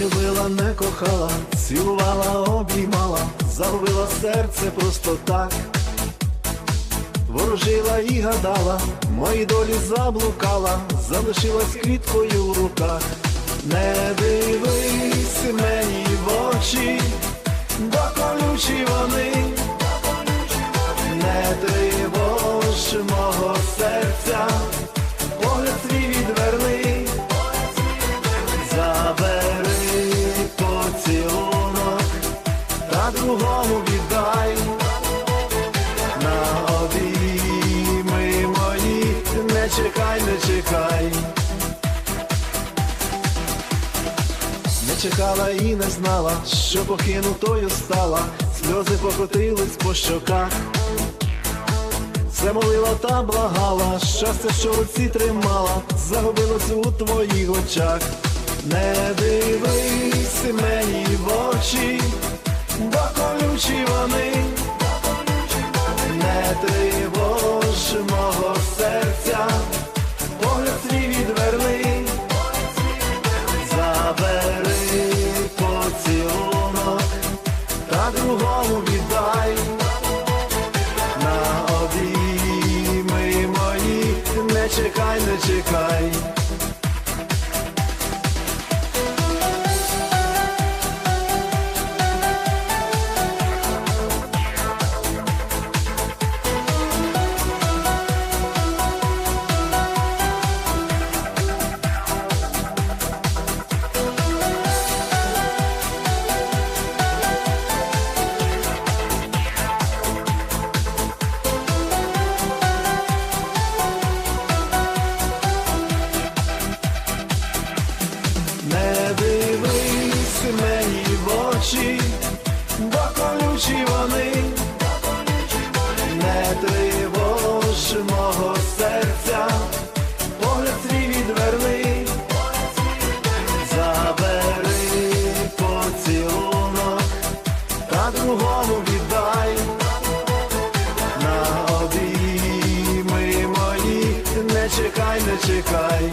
любила, не кохала, цілувала, обіймала, загубила серце просто так. Ворожила і гадала, мої долі заблукала, залишилась квіткою в руках. Не дивись мені в очі, другому віддай. На обійми мої, не чекай, не чекай. Не чекала і не знала, що покинутою стала, сльози покотились по щоках. Все молила та благала, щастя, що руці тримала, загубилось у твоїх очах. Не дивись мені в очі, колючі вони. Не тривож мого серця, погляд свій відверни, забери поцілунок, та другому віддай, на обійми мої, не чекай, не чекай. Очі, бо колючі вони, не тривож мого серця, погляд свій відверни, забери поцілунок, та другому віддай, на обійми мої, не чекай, не чекай.